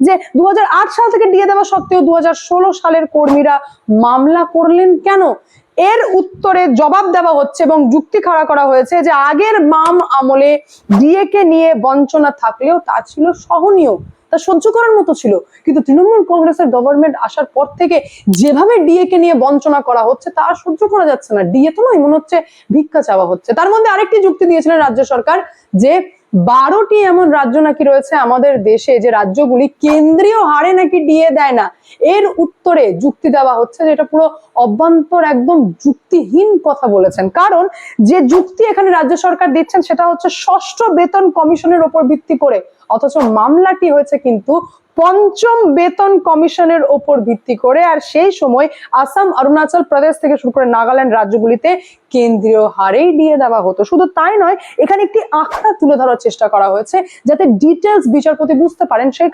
যে দু হাজার আট সাল থেকে ডিএ দেওয়া সত্ত্বেও দু হাজার ষোলো সালের কর্মীরা মামলা করলেন কেন? এর উত্তরে জবাব দেওয়া হচ্ছে এবং যুক্তি খাড়া করা হয়েছে যে আগের বাম আমলে ডিএ কে নিয়ে বঞ্চনা থাকলেও তা ছিল সহনীয়। তা সহ্য করার মতো ছিল। কিন্তু তৃণমূল কংগ্রেসের গভর্নমেন্ট আসার পর থেকে যেভাবে ডিএ কে নিয়ে বঞ্চনা করা হচ্ছে তা সহ্য করা যাচ্ছে না। ডিএ তো নয়, মনে হচ্ছে ভিক্ষা চাওয়া হচ্ছে। তার মধ্যে আরেকটি যুক্তি দিয়েছিলেন রাজ্য সরকার যে বারোটি এমন রাজ্য নাকি রয়েছে আমাদের দেশে যে রাজ্যগুলি কেন্দ্রীয় হারে নাকি ডিএ দেয় না? এর উত্তরে যুক্তি দেওয়া হচ্ছে যেটা পুরো অভ্যন্তর একদম যুক্তিহীন কথা বলেছেন। কারণ যে যুক্তি এখানে রাজ্য সরকার দিচ্ছেন সেটা হচ্ছে ষষ্ঠ বেতন কমিশনের ওপর ভিত্তি করে। অথচ মামলাটি হয়েছে কিন্তু পঞ্চম বেতন কমিশনের ওপর ভিত্তি করে আর সেই সময় আসাম, অরুণাচল প্রদেশ থেকে শুরু করে নাগাল্যান্ড রাজ্যগুলিতে কেন্দ্রীয় হারেই দিয়ে দেওয়া হতো। শুধু তাই নয়, এখানে একটি আখড়া তুলে ধরার চেষ্টা করা হয়েছে যাতে ডিটেলস বিচারপতি বুঝতে পারেন। সেই